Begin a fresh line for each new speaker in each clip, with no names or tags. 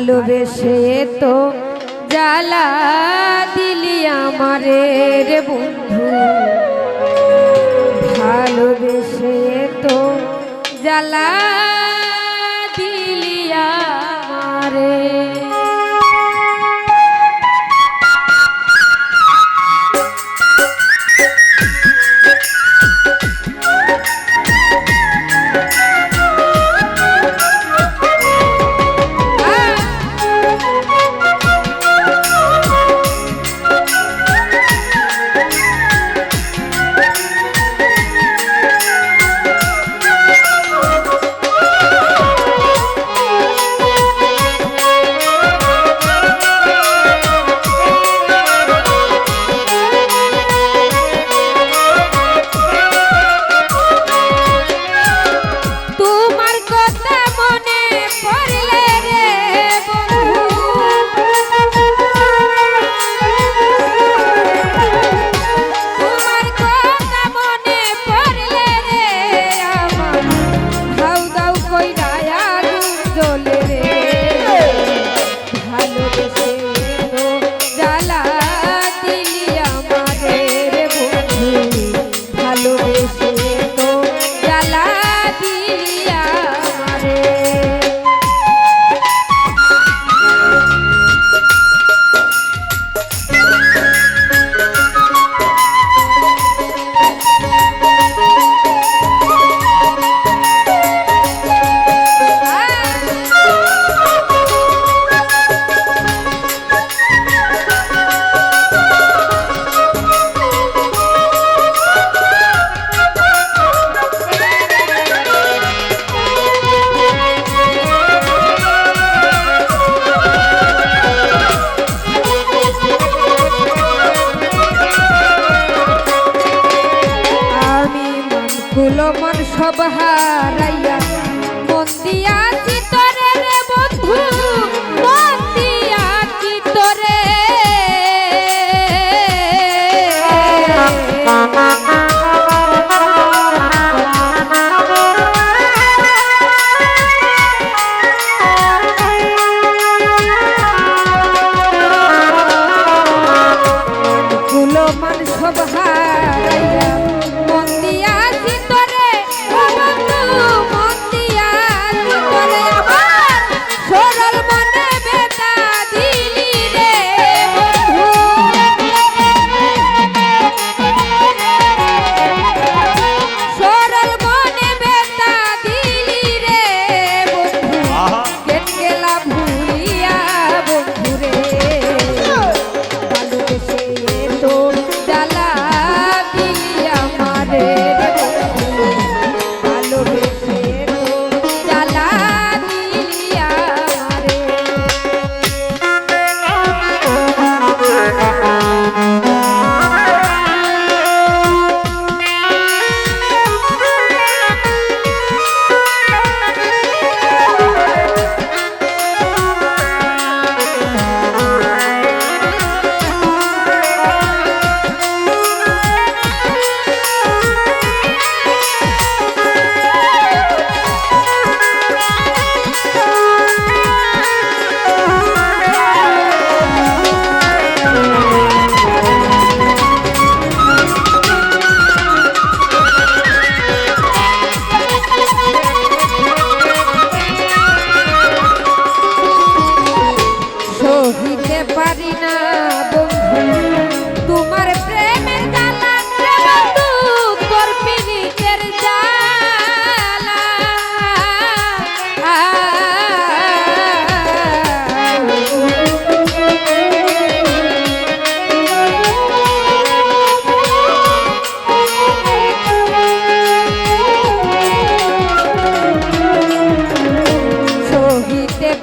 ভালোবেসে তো জ্বালা দিলি আমারে রে বন্ধু। ভালোবেসে তো জ্বালা গুলো মন সব হারাইয়া। মন দিয়াছি তরে রে বন্ধু।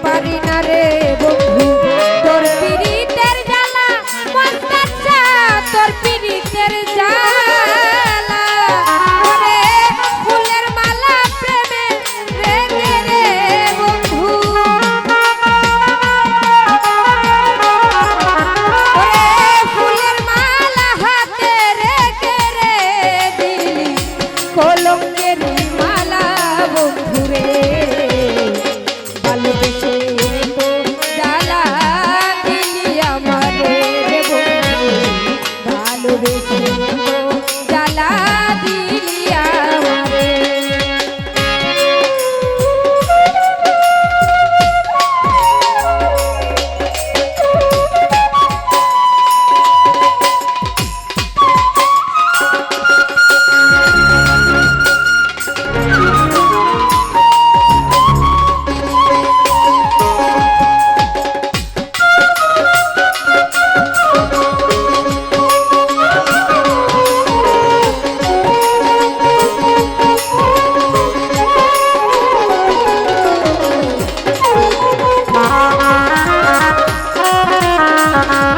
પારી ના Thank you.